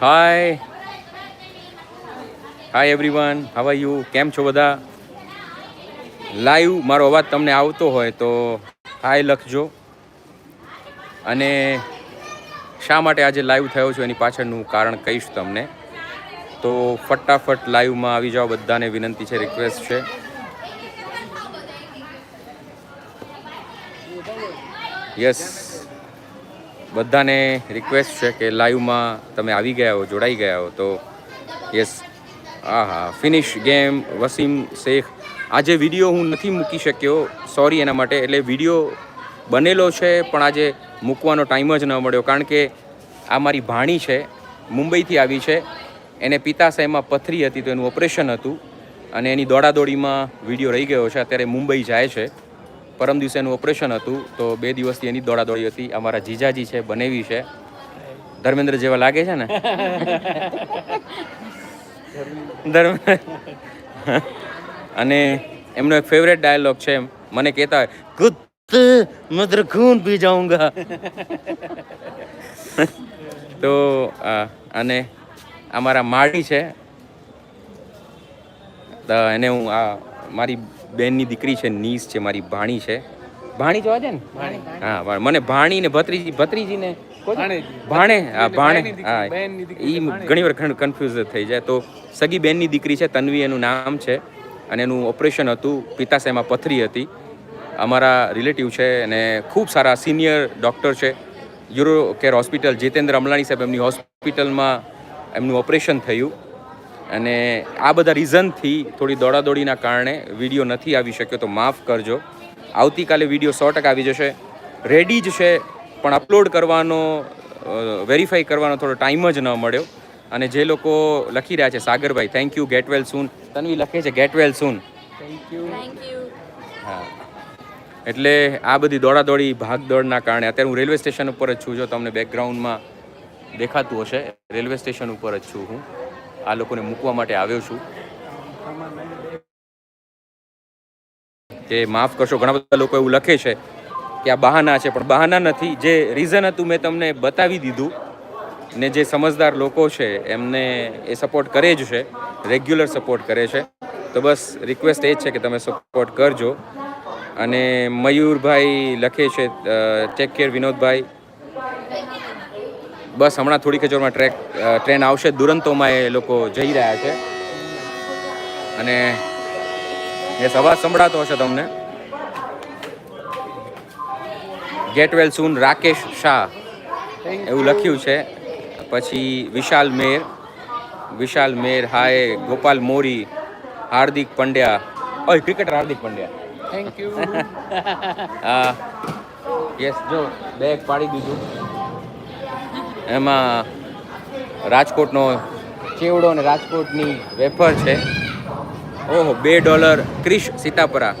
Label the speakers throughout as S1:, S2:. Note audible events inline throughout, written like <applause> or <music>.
S1: Hi hi everyone how you કેમ છો બધા? લાઈવ મારો અવાજ તમને આવતો હોય તો હાય લખજો. અને શા માટે આજે લાઈવ થયો છું એની પાછળનું કારણ કહીશ તમને. તો ફટાફટ લાઈવમાં આવી જાઓ. બધાને વિનંતી છે રિક્વેસ્ટ છે. યસ બધાને રિક્વેસ્ટ છે કે લાઈવમાં તમે આવી ગયા હો, જોડાઈ ગયા હો, તો યસ હા હા ફિનિશ ગેમ વસીમ શેખ. આજે વીડિયો હું નથી મૂકી શક્યો સોરી એના માટે, એટલે વીડિયો બનેલો છે, પણ આજે મૂકવાનો ટાઈમ જ ન મળ્યો, કારણ કે આ મારી ભાણી છે, મુંબઈથી આવી છે. એને પિતાશયમાં પથરી હતી, તો એનું ઓપરેશન હતું. અને એની દોડાદોડીમાં વીડિયો રહી ગયો છે, અત્યારે મુંબઈ જાય છે. પરમ દિવસે એનું ઓપરેશન હતું તો બે દિવસથી એની દોડાદોડી હતી. અમારા જીજાજી છે બનેવી છે. ધર્મેન્દ્ર જેવા લાગે છે ને? <laughs> ધર્મેન્દ્ર અને એમનો એક ફેવરેટ ડાયલોગ છે મને કહેતા હોય કુત્તે મેં ખૂન પી જાઉંગા. <laughs> તો અને અમારા માળી છે. તો એને હું આ મારી બેનની દીકરી છે નીસ છે મારી ભાણી છે. ભાણી જોવા છે ને? હા મને ભાણી ને ભત્રીજી ભત્રીજીને ભાણે. હા ભાણે. હા. એ ઘણી વાર કન્ફ્યુઝ થઈ જાય. તો સગી બેનની દીકરી છે તન્વી એનું નામ છે. અને એનું ઓપરેશન હતું. પિતાશયમાં પથરી હતી. અમારા રિલેટિવ છે અને ખૂબ સારા સિનિયર ડૉક્ટર છે. Euro care hospital Jitendra Amlani સાહેબ એમની હોસ્પિટલમાં એમનું ઓપરેશન થયું. અને આ બધા રીઝનથી થોડી દોડાદોડીના કારણે વીડિયો નથી આવી શક્યો તો માફ કરજો. આવતીકાલે વીડિયો સો ટકા આવી જશે. રેડી જ છે પણ અપલોડ કરવાનો વેરીફાઈ કરવાનો થોડો ટાઈમ જ ન મળ્યો. અને જે લોકો લખી રહ્યા છે સાગરભાઈ thank you get well soon Tanvi લખે છે get well soon
S2: thank you
S1: હા. એટલે આ બધી દોડાદોડી ભાગદોડના કારણે અત્યારે હું રેલવે સ્ટેશન ઉપર જ છું જો તમને બેકગ્રાઉન્ડમાં દેખાતું હશે રેલવે સ્ટેશન ઉપર જ છું હું. આ લોકોને મૂકવા માટે આવ્યો છું. કે માફ કરશો, ઘણા બધા લોકો એવું લખે છે કે આ બહાના છે, પણ બહાના નથી. જે રીઝન હતું મેં તમને બતાવી દીધું ને જે સમજદાર લોકો છે, એમને એ સપોર્ટ કરે જ છે રેગ્યુલર સપોર્ટ કરે છે. તો બસ રિક્વેસ્ટ એ જ છે કે તમે સપોર્ટ કરજો. અને મયુરભાઈ લખે છે ટેક કેર વિનોદભાઈ. બસ હમણાં થોડી ખજોરમાં ટ્રેક ટ્રેન આવશે. દુરંતોમાં એ લોકો જઈ રહ્યા છે. અને એ અવાજ સંભળાતો હશે તમને. Get well soon Rakesh Shah એવું લખ્યું છે. પછી વિશાલ મેર વિશાલ મેર હાય ગોપાલ મોરી હાર્દિક પંડ્યા. ઓય cricketer Hardik Pandya.
S2: Thank you
S1: આ યસ જો બેગ પાડી દીધું. એમાં રાજકોટનો ચેવડો અને રાજકોટની વેફર છે. ઓહો, બે dollar. Krish Sitapara.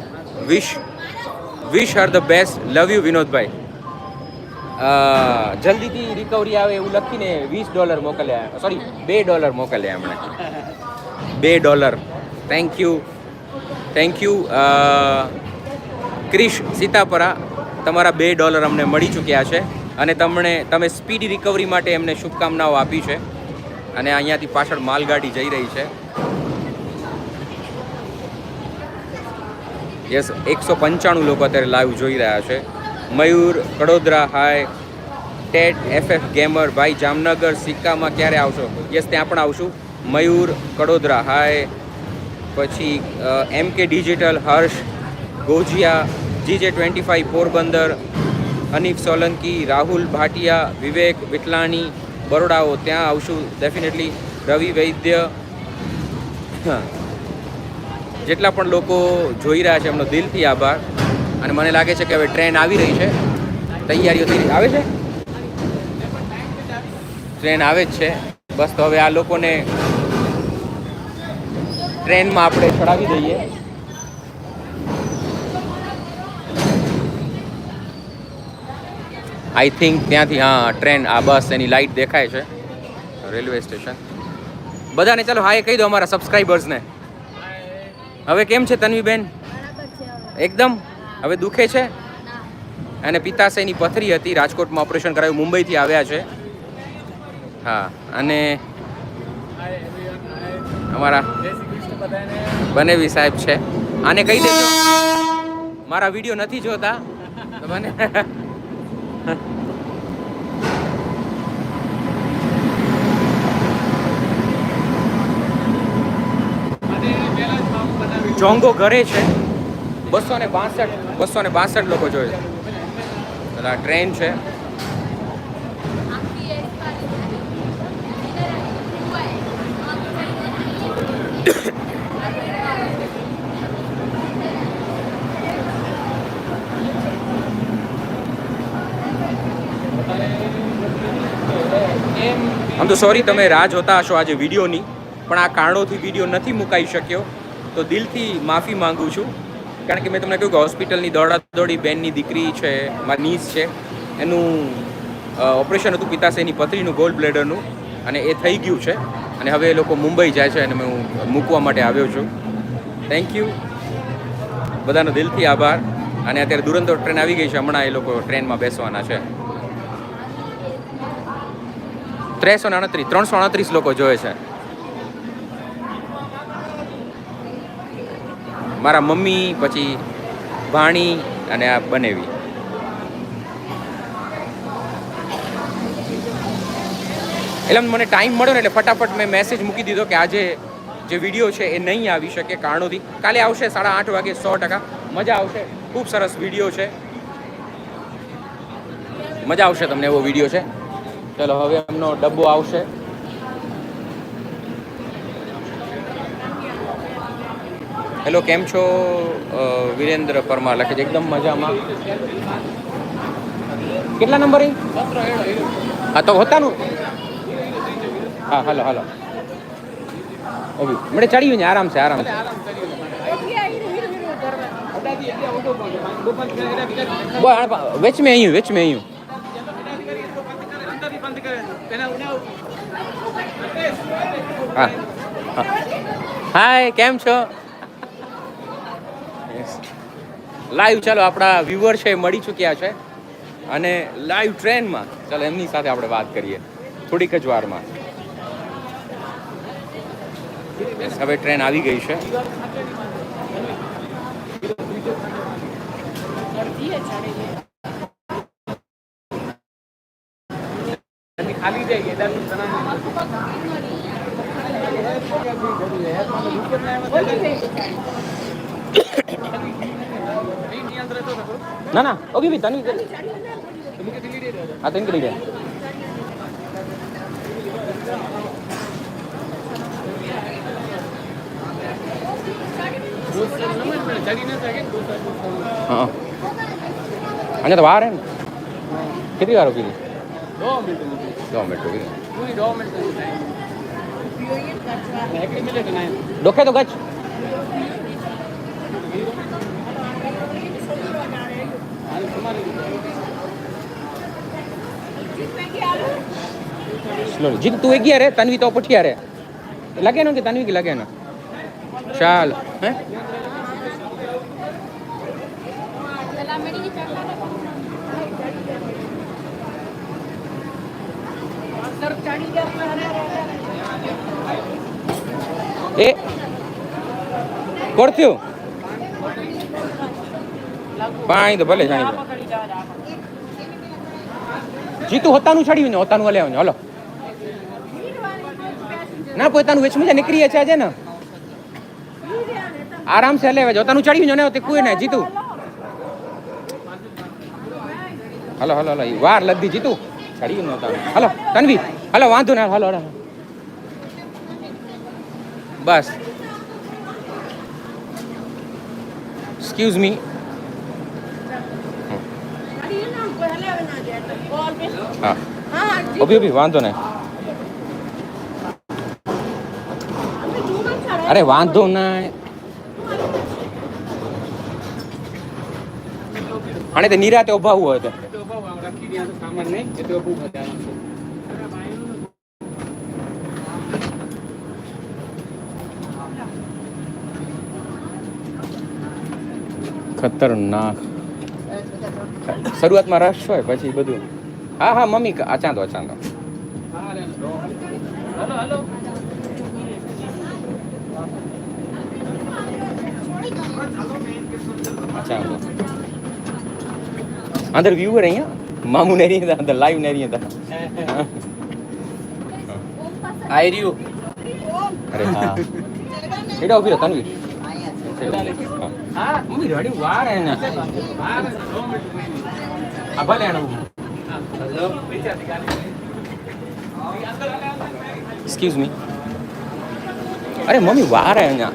S1: Wish. Wish are the best. Love you, Vinodbhai. જલ્દીથી રિકવરી આવે એવું લખીને વીસ ડોલર મોકલ્યા. સોરી બે ડોલર મોકલ્યા એમણે. બે dollar. Thank you thank you Krish Sitapara. તમારા બે ડોલર અમને મળી ચૂક્યા છે. અને તમને, તમે સ્પીડી રિકવરી માટે એમને શુભકામનાઓ આપી છે. અને અહીંયાથી પાછળ માલગાડી જઈ રહી છે. યસ, એકસો પંચાણું લોકો અત્યારે લાઈવ જોઈ રહ્યા છે. મયુર કડોદરા હાય, ટેટ, એફએફ ગેમર, ભાઈ જામનગર, સિક્કામાં ક્યારે આવશો? યસ, ત્યાં પણ આવશું. મયુર કડોદરા હાય, પછી એમ કે digital Harsh, Gojiya, GJ twenty five Porbandar Hanif Solanki, Rahul Bhatia, Vivek Vitlani બરોડાઓ, ત્યાં આવશું ડેફિનેટલી રવિ વૈદ્ય. જેટલા પણ લોકો જોઈ રહ્યા છે, એમનો દિલથી આભાર. અને મને લાગે છે કે હવે ટ્રેન આવી રહી છે. તૈયારીઓ આવે છે? ટ્રેન આવે જ છે. બસ તો હવે આ લોકોને ટ્રેનમાં આપણે ચડાવી દઈએ. આઈ થિંક ત્યાંથી, હા ટ્રેન આ બસ એની લાઈટ દેખાય છે. રેલવે સ્ટેશન બધાને ચાલો, હા, એ કહી દો અમારા સબસ્ક્રાઈબર્સને હવે કેમ છે તન્વીબેન? એકદમ? હવે દુખે છે? અને પિત્તાશયની પથરી હતી, રાજકોટમાં ઓપરેશન કરાયું, મુંબઈથી આવ્યા છે. હા, અને અમારા બનેવી સાહેબ છે. આને કહી દેજો. મારા વીડિયો નથી જોતા. મને <laughs> જોંગો ઘરે છે. બસો ને બાસઠ બસો ને બાસઠ લોકો જોઈએ પેલા ટ્રેન છે. આમ તો સોરી તમે રાહ જોતા હશો આજે વિડીયોની, પણ આ કારણોથી વીડિયો નથી મુકાઈ શક્યો. તો દિલથી માફી માંગુ છું. કારણ કે મેં તમને કહ્યું કે હોસ્પિટલની દોડાદોડી બેનની દીકરી છે, મારી નીસ છે. એનું ઓપરેશન હતું પિતાશયની પથરીનું ગોલ્ડ બ્લેડરનું અને એ થઈ ગયું છે. અને હવે એ લોકો મુંબઈ જાય છે અને હું મૂકવા માટે આવ્યો છું. થેન્ક યુ બધાનો દિલથી આભાર. અને અત્યારે દુરંતો ટ્રેન આવી ગઈ છે. હમણાં એ લોકો ટ્રેનમાં બેસવાના છે. ત્રેસો અડત્રીસ ત્રણસો અડત્રીસ લોકો જોવે છે. મારા મમ્મી, પછી ભાણી અને આ બનેવી. એટલે મને ટાઈમ મળ્યો ને એટલે ફટાફટ મેં મેસેજ મૂકી દીધો કે આજે જે વીડિયો છે એ નહીં આવી શકે કારણોથી. કાલે આવશે સાડા આઠ વાગે સો ટકા. મજા આવશે. ખૂબ સરસ વીડિયો છે. મજા આવશે તમને એવો વીડિયો છે. ચલો, હવે એમનો ડબ્બો આવશે. હેલો, કેમ છો? વિરેન્દ્ર પરમાર લખે છે. એકદમ મજામાં. કેટલા નંબર? હા, તો હોતાનું. હા, હાલો હાલો. ઓબી મને ચડ્યું ને આરામ છે આરામ છે વેચ મેં અહીં વેચ મેં અહીં. હા હા. કેમ છો? લાઈવ ચાલો આપણા વ્યુઅર છે મળી ચૂક્યા છે. અને લાઈવ ટ્રેનમાં ચાલો એમની સાથે આપણે વાત કરીએ. થોડીક જ વારમાં. હવે ટ્રેન આવી ગઈ છે.
S3: ખાલી કેદારનું
S1: ના ના. ઓકે ભાઈ, તનવી હા, તનવી કરી દે. હા. અહીંયા તો વાર હે ને. કેટલી વાર ઊભી દો ડોકે તો ગચ. સ્લોલી જીત તું અગિયાર રે તનવી તો પઠિયા રે લાગે નો કે તનવી કે લાગે ને ચાલ. હે? એ. કોણ થયું? પાણી તો ભલે જાણી જીતું હોતાનું છડ્યું ને હોતાનું હલે હલો. ના પોતાનું વેચમું છે? નીકળીએ છે આજે ને. આરામ से હલે હોતાનું ચડ્યું ને, તે કોઈ ને, જીતું. Hello hello hello. વાર લદ્દી જીતું. ચડ્યું ને હોતાનું. હલો, તનવી. હલો, વાંધો ના, હલો હલો. બસ. એક્સક્યુઝ મી હા. ઊભી ઊભી વાંધો નહીં. અરે, વાંધો નહીં. અને તે નિરાતે ઊભા હોય તો. ખતરનાક. શરૂઆતમાં રશ હોય, પછી બધું. હા હા, મમ્મી,
S3: આ
S1: ચાંદો ચાંદો. ચાંદો. અંદર વ્યૂઅર અહીંયા? મામુ ને રહી અંદર લાઈવ ને રહી અંદર.
S3: આઈ રહ્યું.
S1: અરે હા. એડા ઊભી
S3: રહો,
S1: Tanvir. Ah, mami lagi wara ya. Apa
S3: ya, bu? Hello.
S1: Excuse me. Ah, mami wara ya, nggak?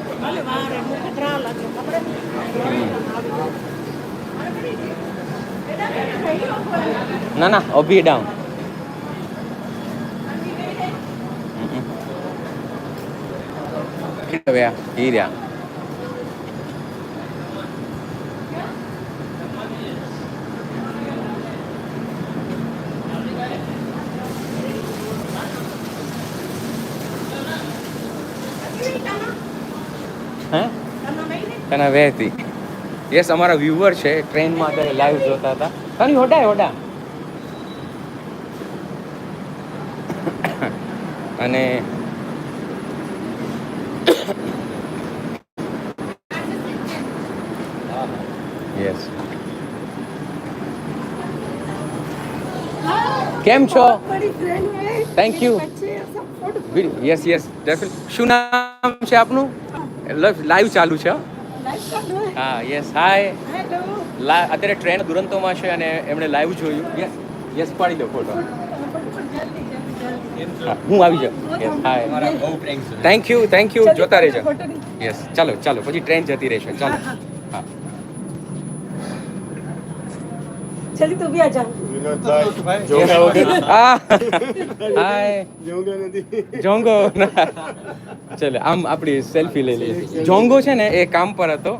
S1: Nana, obi down. Kita beri ya, ini dia. તને વહેતી. યસ અમારા વ્યુઅર છે ટ્રેનમાં અત્યારે લાઈવ જોતા હતા. તારી હોડા હોડા. અને યસ કેમ છો? થેન્ક યુ યસ યસ શું નામ છે આપનું? લાઈવ ચાલુ છે હો? હા યસ હાય લા અત્યારે ટ્રેન દુરંતોમાં છે અને એમણે લાઈવ જોયું યસ યસ પાડી દો ફોટો હા, હું આવી જાઉં yes hi thank you thank you જોતા રહેજો યસ ચાલો ચાલો પછી ટ્રેન જતી રહેશે ચાલો હા
S4: चलिए तो भी आ जाओ
S5: વિનોદભાઈ જોગા
S1: ચલે આમ આપણી સેલ્ફી લઈ લઈએ. જોંગો છે ને એ કામ પર હતો.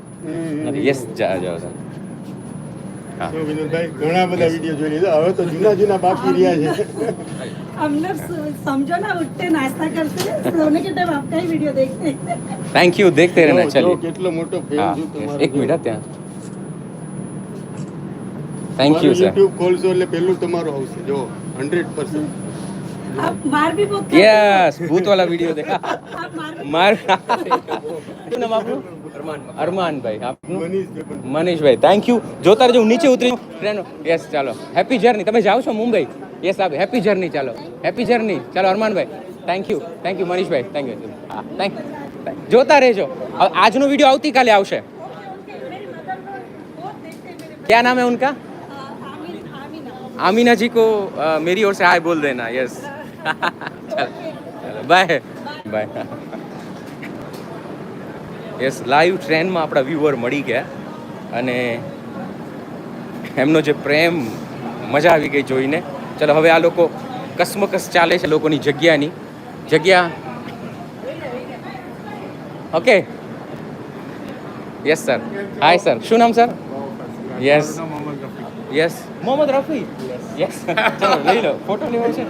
S1: યસ જાઓ જાઓ સર
S5: ઘણા કેટલો મોટો ફેન છું તમારો.
S1: ત્યાં. થેન્ક
S5: યુટ્યુબ ખોલશો એટલે પહેલું તમારું આવશે. જો 100%
S4: आप मार भी बहुत खाते हो।
S1: યસ ભૂત વાલા વિડિયો દેખા
S4: आप मार भी
S1: માર શું નામ આપનું અરમાનભાઈ આપનું
S5: મનીષ દેવન.
S1: મનીષભાઈ થેન્ક યુ જોતા રહેજો હું નીચે ઉતરી ટ્રેન યસ ચાલો હેપી જર્ની તમે જાઓ છો મુંબઈ યસ આપ હેપી જર્ની ચાલો હેપી જર્ની ચાલો અરમાનભાઈ થેન્ક યુ થેન્ક યુ મનીષભાઈ થેન્ક યુ હા થેન્ક જોતા રહેજો હવે આજનો વિડીયો આવતીકાલે આવશે क्या नाम है उनका
S4: आमीन आमीन
S1: आमीना जी को अ, मेरी ओर से हाय बोल देना yes bye. Bye. Yes live ટ્રેનમાં આપણા વ્યુઅર મળી ગયા. અને એમનો જે પ્રેમ મજા આવી ગઈ જોઈને. ચલો હવે આ લોકો કસમકસ ચાલે છે લોકોની જગ્યાની. જગ્યા. Okay yes sir hi sir શું નામ sir yes yes Mohammad Rafi. Yes <laughs> ચલો લઈ લો. ફોટો લેવો છે.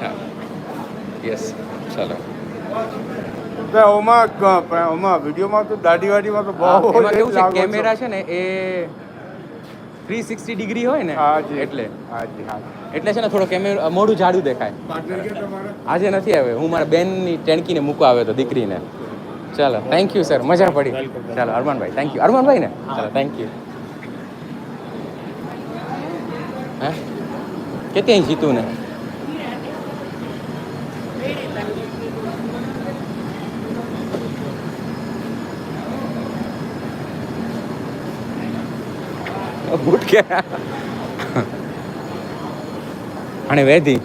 S1: હા. યસ ચાલો.
S6: તો ઓમાં ઓમાં વિડીયોમાં તો દાઢી વાડીમાં તો બહુ
S1: કેવું છે કેમેરા છે ને એ થ્રી સિક્સટી ડિગ્રી હોય ને એટલે. એટલે છે ને થોડો કેમેરો મોઢું જાડું દેખાય.
S6: પાર્ટનર કે તમારા?
S1: આજે નથી આવે હું મારા બેનની ટેણકીને મૂકવા આવ્યો હતો દીકરીને. ચાલો થેન્ક યુ સર મજા પડી. ચાલો અરમાનભાઈ થેન્ક યુ અરમાનભાઈ ને? ચાલો થેન્ક યુ હે? કે ત્યાં જીતું ને બૂટ કે અને વેધી
S4: ઉપડે ઉપડે અને વેઈરો જીતું છો વેઈરો સીટ કઈ છે
S1: ઈણિયા
S4: અને વેધી?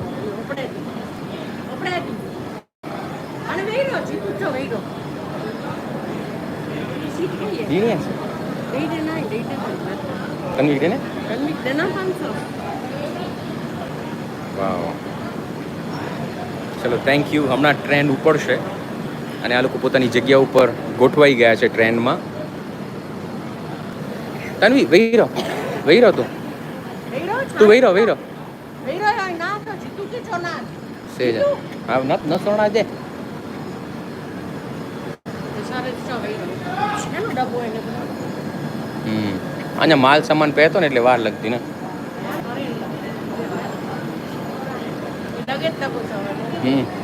S4: વેઈરે
S1: ને વાવ ચલો થેન્ક યુ હમણાં ટ્રેન ઉપડશે. અને આ લોકો પોતાની જગ્યા ઉપર ગોઠવાઈ ગયા છે ટ્રેનમાં. તન્વી વહી રહો તું. તું
S4: છો ના
S1: સેજ આવ નત ન સોણા દે. અહીંયા માલ સામાન પહેતો ને એટલે વાર લગતી ને. હમ.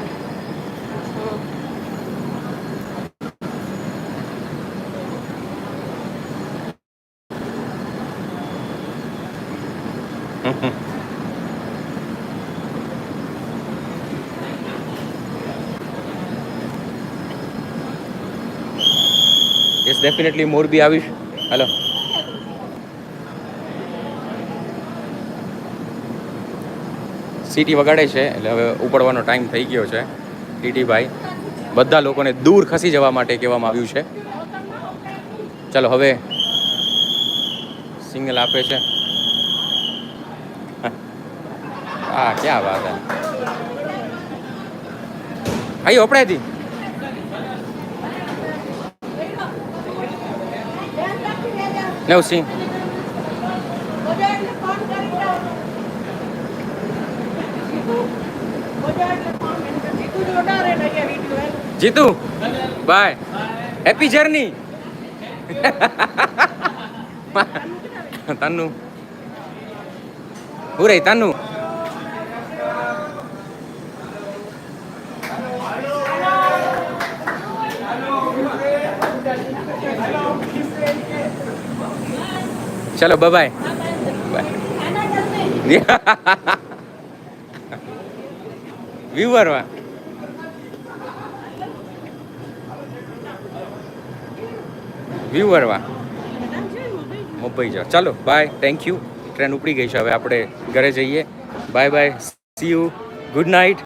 S1: યસ ડેફિનેટલી મોરબી આવીશ હેલો સીટી વગાડે છે, એટલે હવે ઉપડવાનો ટાઈમ થઈ ગયો છે. ટીટીભાઈ બધા લોકોને દૂર ખસી જવા માટે કહેવામાં આવ્યું છે. ચાલો, હવે સિગ્નલ આપે છે. હા, ક્યાં વાત હે? આઈ ઓપડાય હતી નવ સિંહ Jitu, bye. Happy journey Tanu હું રહી, તન્નુ? ચલો બાય વ્યુઅર વા વ્યુઅર વા મુંબઈ જાઓ. ચાલો બાય થેન્ક યુ ટ્રેન ઉપડી ગઈ છે. હવે આપણે ઘરે જઈએ. Bye bye see you good night